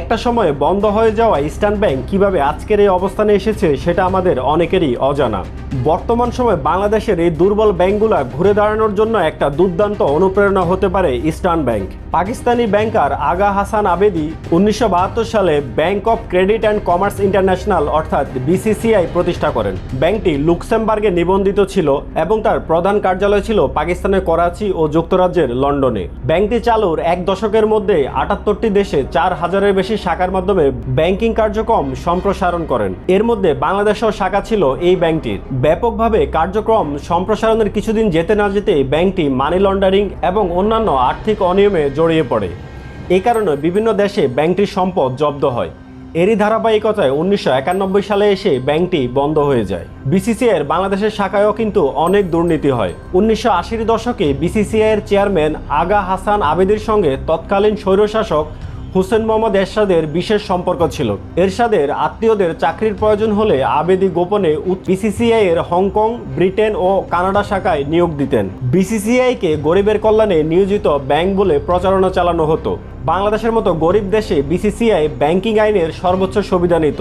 একটা সময়ে বন্ধ হয়ে যাওয়া ইস্টার্ন ব্যাংক কীভাবে আজকের এই অবস্থানে এসেছে সেটা আমাদের অনেকেরই অজানা। বর্তমান সময়ে বাংলাদেশের এই দুর্বল ব্যাংকগুলো ঘুরে দাঁড়ানোর জন্য একটা দুর্দান্ত অনুপ্রেরণা হতে পারে eastern bank. Pakistani banker Agha Hasan Abedi উনিশশো বাহাত্তর সালে bank of credit and commerce international অর্থাৎ বিসিসিআই প্রতিষ্ঠা করেন। ব্যাংকটি লুক্সেমবার্গে নিবন্ধিত ছিল এবং তার প্রধান কার্যালয় ছিল পাকিস্তানের করাচি ও যুক্তরাজ্যের লন্ডনে। ব্যাংকটি চালুর এক দশকের মধ্যে আটাত্তরটি দেশে চার হাজারের বেশি শাখার মাধ্যমে ব্যাংকিং কার্যক্রম সম্প্রসারণ করেন। এর মধ্যে বাংলাদেশেও শাখা ছিল এই ব্যাংকটির। ব্যাপকভাবে কার্যক্রম সম্প্রসারণের কিছুদিন যেতে না যেতে ব্যাংকটি মানি লন্ডারিং এবং অন্যান্য আর্থিক অনিয়মে জড়িয়ে পড়ে। এই কারণে বিভিন্ন দেশে ব্যাংকটির সম্পদ জব্দ হয়। এরই ধারাবাহিকতায় উনিশশো একানব্বই সালে এসে ব্যাংকটি বন্ধ হয়ে যায়। বিসিসিআই এর বাংলাদেশের শাখায়ও কিন্তু অনেক দুর্নীতি হয়। উনিশশো আশির দশকে বিসিসিআই এর চেয়ারম্যান আগা হাসান আবেদির সঙ্গে তৎকালীন স্বৈরশাসক হুসেন মোহাম্মদ এরশাদের বিশেষ সম্পর্ক ছিল। এরশাদের আত্মীয়দের চাকরির প্রয়োজন হলে আবেদি গোপনে বিসিসিআই এর হংকং, ব্রিটেন ও কানাডা শাখায় নিয়োগ দিতেন। বিসিসিআইকে গরিবের কল্যাণে নিয়োজিত ব্যাংক বলে প্রচারণা চালানো হতো। বাংলাদেশের মতো গরিব দেশে বিসিসিআই ব্যাংকিং আইনের সর্বোচ্চ সুবিধা নিত।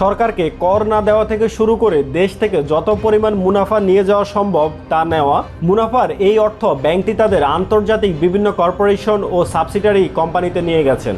সরকারকে কর না দেওয়া থেকে শুরু করে দেশ থেকে যত পরিমাণ মুনাফা নিয়ে যাওয়া সম্ভব তা নেওয়া। মুনাফার এই অর্থ ব্যাংকটি তাদের আন্তর্জাতিক বিভিন্ন কর্পোরেশন ও সাবসিডারি কোম্পানিতে নিয়ে গেছেন।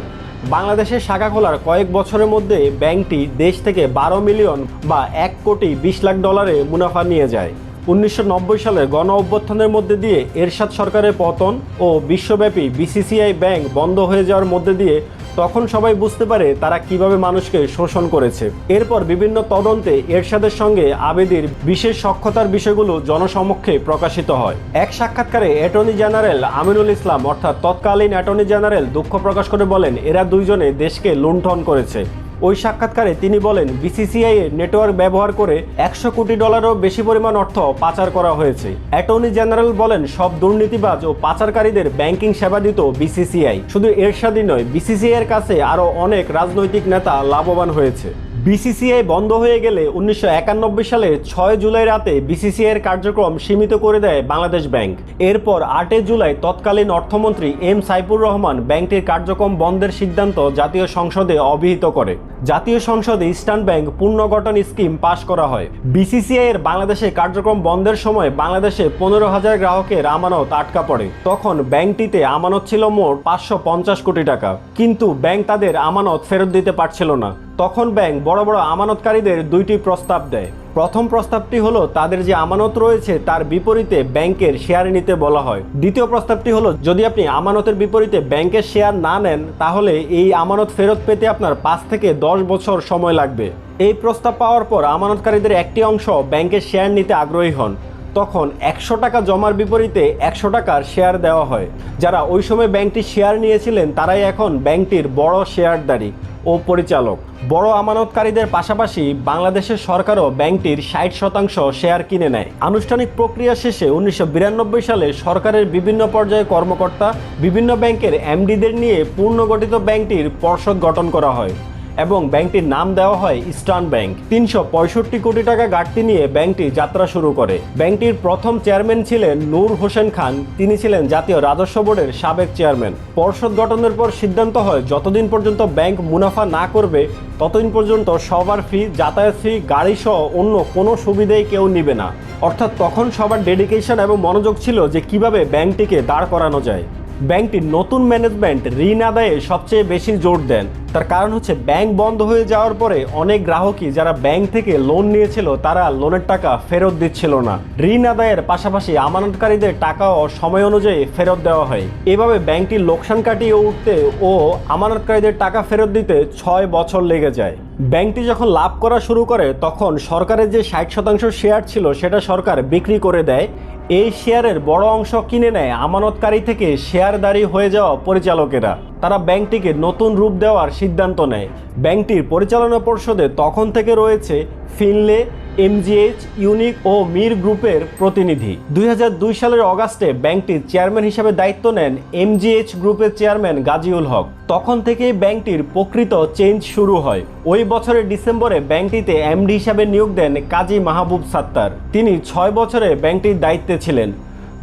বাংলাদেশের শাখা খোলার কয়েক বছরের মধ্যে ব্যাংকটি দেশ থেকে বারো মিলিয়ন বা এক কোটি বিশ লাখ ডলারে মুনাফা নিয়ে যায়। উনিশশো সালের গণ অভ্যর্থনের মধ্যে দিয়ে এরশাদ সরকারের পতন ও বিশ্বব্যাপী বিসিসিআই ব্যাংক বন্ধ হয়ে যাওয়ার মধ্যে দিয়ে তখন সবাই বুঝতে পারে তারা কীভাবে মানুষকে শোষণ করেছে। এরপর বিভিন্ন তদন্তে এরশাদের সঙ্গে আবেদির বিশেষ সক্ষতার বিষয়গুলো জনসমক্ষে প্রকাশিত হয়। এক সাক্ষাৎকারে অ্যাটর্নি জেনারেল আমিনুল ইসলাম, অর্থাৎ তৎকালীন অ্যাটর্নি জেনারেল, দুঃখ প্রকাশ করে বলেন, এরা দুইজনে দেশকে লুণ্ঠন করেছে। ওই সাক্ষাৎকারে তিনি বলেন, বিসিসিআই এর নেটওয়ার্ক ব্যবহার করে একশো কোটি ডলারও বেশি পরিমাণ অর্থ পাচার করা হয়েছে। অ্যাটর্নি জেনারেল বলেন, সব দুর্নীতিবাজ ও পাচারকারীদের ব্যাংকিং সেবা দিত বিসিসিআই। শুধু এরশাদই নয়, বিসিসিআই এর কাছে আরও অনেক রাজনৈতিক নেতা লাভবান হয়েছে। বিসিসিআই বন্ধ হয়ে গেলে উনিশশো একানব্বই সালে ছয় জুলাই রাতে বিসিসিআই এর কার্যক্রম সীমিত করে দেয় বাংলাদেশ ব্যাংক। এরপর আটই জুলাই তৎকালীন অর্থমন্ত্রী এম সাইফুর রহমান ব্যাংকটির কার্যক্রম বন্ধের সিদ্ধান্ত জাতীয় সংসদে অভিহিত করে। জাতীয় সংসদে ইস্টার্ন ব্যাংক পুনর্গঠন স্কিম পাশ করা হয়। বিসিসিআই এর বাংলাদেশে কার্যক্রম বন্ধের সময় বাংলাদেশে পনেরো হাজার গ্রাহকের আমানত আটকা পড়ে। তখন ব্যাংকটিতে আমানত ছিল মোট পাঁচশো পঞ্চাশ কোটি টাকা। কিন্তু ব্যাংক তাদের আমানত ফেরত দিতে পারছিল না। তখন ব্যাংক বড় বড় আমানতকারীদের দুইটি প্রস্তাব দেয়। প্রথম প্রস্তাবটি হলো, তাদের যে আমানত রয়েছে তার বিপরীতে ব্যাংকের শেয়ার নিতে বলা হয়। দ্বিতীয় প্রস্তাবটি হলো, যদি আপনি আমানতের বিপরীতে ব্যাংকের শেয়ার না নেন, তাহলে এই আমানত ফেরত পেতে আপনার পাঁচ থেকে দশ বছর সময় লাগবে। এই প্রস্তাব পাওয়ার পর, আমানতকারীদের একটি অংশ ব্যাংকের শেয়ার নিতে আগ্রহী হন। তখন একশো টাকা জমার বিপরীতে একশো টাকার শেয়ার দেওয়া হয়। যারা ওই সময় ব্যাংকটির শেয়ার নিয়েছিলেন, তারাই এখন ব্যাংকটির বড় শেয়ারদারি ও পরিচালক। বড় আমানতকারীদের পাশাপাশি বাংলাদেশের সরকারও ব্যাংকটির ষাট শতাংশ শেয়ার কিনে নেয়। আনুষ্ঠানিক প্রক্রিয়া শেষে উনিশশো বিরানব্বই সালে সরকারের বিভিন্ন পর্যায়ে কর্মকর্তা, বিভিন্ন ব্যাংকের এমডিদের নিয়ে পুনর্গঠিত ব্যাংকটির পর্ষদ গঠন করা হয়। এবং ব্যাংকটির নাম দেওয়া হয় ইস্টার্ন ব্যাংক। তিনশো পঁয়ষট্টি কোটি টাকা ঘাটতি নিয়ে ব্যাংকটি যাত্রা শুরু করে। ব্যাংকটির প্রথম চেয়ারম্যান ছিলেন নূর হোসেন খান। তিনি ছিলেন জাতীয় রাজস্ব বোর্ডের সাবেক চেয়ারম্যান। পর্ষদ গঠনের পর সিদ্ধান্ত হয়, যতদিন পর্যন্ত ব্যাংক মুনাফা না করবে, ততদিন পর্যন্ত সবার ফি, যাতায়াত ফি, গাড়ি সহ অন্য কোনো সুবিধাই কেউ নিবে না। অর্থাৎ তখন সবার ডেডিকেশন এবং মনোযোগ ছিল যে কীভাবে ব্যাংকটিকে দাঁড় করানো যায়। ব্যাংকটির নতুন ম্যানেজমেন্ট ঋণ আদায়ে সবচেয়ে বেশি জোর দেন। তার কারণ হচ্ছে ব্যাংক বন্ধ হয়ে যাওয়ার পরে অনেক গ্রাহকই যারা ব্যাংক থেকে লোন নিয়েছিল, তারা লোনের টাকা ফেরত দিচ্ছিল না। ঋণ আদায়ের পাশাপাশি আমানতকারীদের টাকা ও সময় অনুযায়ী ফেরত দেওয়া হয়। এভাবে ব্যাংকটির লোকসান কাটিয়ে উঠতে ও আমানতকারীদের টাকা ফেরত দিতে ছয় বছর লেগে যায়। ব্যাংকটি যখন লাভ করা শুরু করে, তখন সরকারের যে ষাট শতাংশ শেয়ার ছিল, সেটা সরকার বিক্রি করে দেয় এই শেয়ারের বড় অংশ কিনে নেয় আমানতকারী থেকে শেয়ারদারি হয়ে যাওয়া পরিচালকেরা। তারা ব্যাংকটিকে নতুন রূপ দেওয়ার সিদ্ধান্ত নেয়। ব্যাংকটির পরিচালনা পর্ষদে তখন থেকে রয়েছে ফিনলে এমজিএইচ, ইউনিক ও মির গ্রুপের প্রতিনিধি। দুই হাজার দুই সালের অগাস্টে ব্যাংকটির চেয়ারম্যান হিসেবে দায়িত্ব নেন এমজিএইচ গ্রুপের চেয়ারম্যান গাজীউল হক। তখন থেকেই ব্যাংকটির প্রকৃত চেঞ্জ শুরু হয়। ওই বছরের ডিসেম্বরে ব্যাংকটিতে এমডি হিসাবে নিয়োগ দেন কাজী মাহবুব সাত্তার। তিনি ছয় বছরে ব্যাংকটির দায়িত্বে ছিলেন।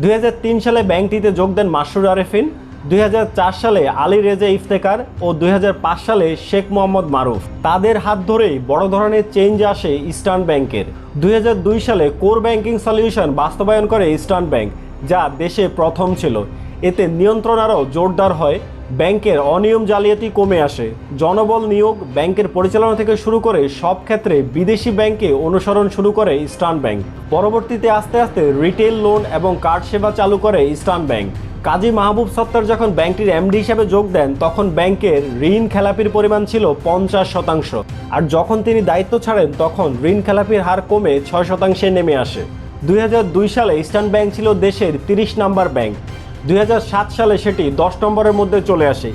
দুই হাজার তিন সালে ব্যাংকটিতে যোগ দেন মাসরুর আরেফিন। দুই হাজার চার সালে আলী রেজা ইফতেকার ও দুই হাজার পাঁচ সালে শেখ মোহাম্মদ মারুফ। তাদের হাত ধরেই বড় ধরনের চেঞ্জ আসে ইস্টার্ন ব্যাংকের। দুই হাজার দুই সালে কোর ব্যাংকিং সলিউশন বাস্তবায়ন করে ইস্টার্ন ব্যাংক, যা দেশে প্রথম ছিল। এতে নিয়ন্ত্রণ আরও জোরদার হয়, ব্যাংকের অনিয়ম জালিয়াতি কমে আসে। জনবল নিয়োগ ব্যাংকের পরিচালনা থেকে শুরু করে সব ক্ষেত্রে বিদেশি ব্যাংকে অনুসরণ শুরু করে ইস্টার্ন ব্যাংক। পরবর্তীতে আস্তে আস্তে রিটেল লোন এবং কার্ড সেবা চালু করে ইস্টার্ন ব্যাংক। কাজী মাহবুব সত্তার যখন ব্যাংকটির এমডি হিসেবে যোগ দেন, তখন ব্যাংকের ঋণ খেলাপির পরিমাণ ছিল পঞ্চাশ শতাংশ। আর যখন তিনি দায়িত্ব ছাড়েন, তখন ঋণ খেলাপির হার কমে ছয় শতাংশে নেমে আসে। দুই হাজার দুই সালে ইস্টার্ন ব্যাংক ছিল দেশের তিরিশ নাম্বার ব্যাংক। দুই হাজার সাত সালে সেটি দশ নম্বরের মধ্যে চলে আসে।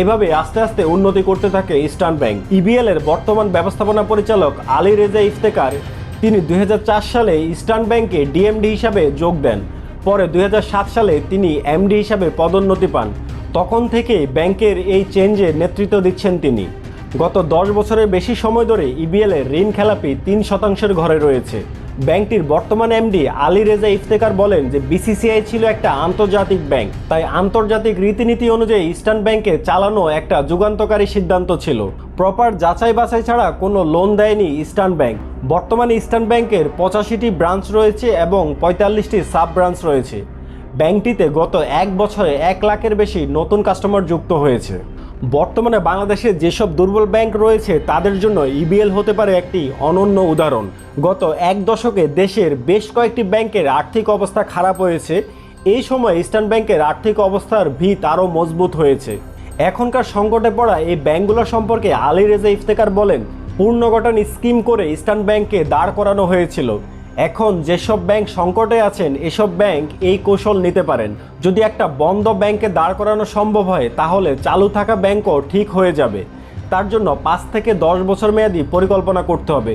এভাবে আস্তে আস্তে উন্নতি করতে থাকে ইস্টার্ন ব্যাংক। ইবিএল এর বর্তমান ব্যবস্থাপনা পরিচালক আলী রেজা ইফতেকার, তিনি দুই হাজার চার সালে ইস্টার্ন ব্যাংকে ডিএমডি হিসাবে যোগ দেন। পরে দুই হাজার সাত সালে তিনি এমডি হিসাবে পদোন্নতি পান। তখন থেকে ব্যাংকের এই চেঞ্জে নেতৃত্ব দিচ্ছেন তিনি। গত দশ বছরের বেশি সময় ধরে ইবিএল এর ঋণ খেলাপি তিন শতাংশের ঘরে রয়েছে। ব্যাংকটির বর্তমান এমডি আলী রেজা ইফতেকার বলেন যে বিসিসিআই ছিল একটা আন্তর্জাতিক ব্যাংক, তাই আন্তর্জাতিক রীতিনীতি অনুযায়ী ইস্টার্ন ব্যাংকে চালানো একটা যুগান্তকারী সিদ্ধান্ত ছিল। প্রপার যাচাই বাছাই ছাড়া কোনো লোন দেয়নি ইস্টার্ন ব্যাংক। বর্তমানে ইস্টার্ন ব্যাংকের পঁচাশিটি ব্রাঞ্চ রয়েছে এবং পঁয়তাল্লিশটি সাব ব্রাঞ্চ রয়েছে। ব্যাংকটিতে গত এক বছরে এক লাখের বেশি নতুন কাস্টমার যুক্ত হয়েছে। বর্তমানে বাংলাদেশে যেসব দুর্বল ব্যাংক রয়েছে, তাদের জন্য ইবিএল হতে পারে একটি অনন্য উদাহরণ। গত এক দশকে দেশের বেশ কয়েকটি ব্যাংকের আর্থিক অবস্থা খারাপ হয়েছে। এই সময় ইস্টার্ন ব্যাংকের আর্থিক অবস্থার ভিত আরও মজবুত হয়েছে। এখনকার সংকটে পড়া এই ব্যাংকগুলো সম্পর্কে আলী রেজা ইফতেকার বলেন পুনর্গঠন স্কিম করে ইস্টার্ন ব্যাংকে দাঁড় করানো হয়েছিল। এখন যেসব ব্যাংক সংকটে আছেন, এসব ব্যাংক এই কৌশল নিতে পারেন। যদি একটা বন্ধ ব্যাংকে দাঁড় করানো সম্ভব হয়, তাহলে চালু থাকা ব্যাংকও ঠিক হয়ে যাবে। তার জন্য পাঁচ থেকে দশ বছর মেয়াদি পরিকল্পনা করতে হবে।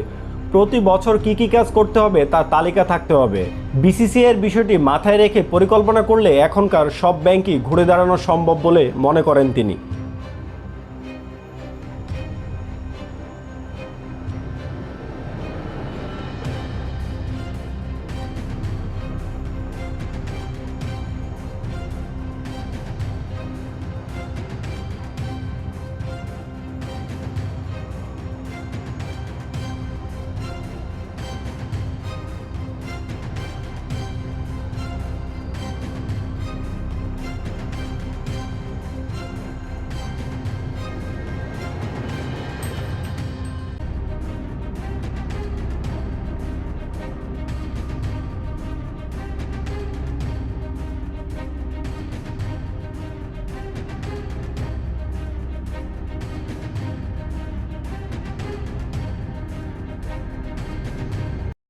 প্রতি বছর কি কি কাজ করতে হবে তার তালিকা থাকতে হবে। বিসিসিআই এর বিষয়টি মাথায় রেখে পরিকল্পনা করলে এখনকার সব ব্যাংকই ঘুরে দাঁড়ানো সম্ভব বলে মনে করেন তিনি।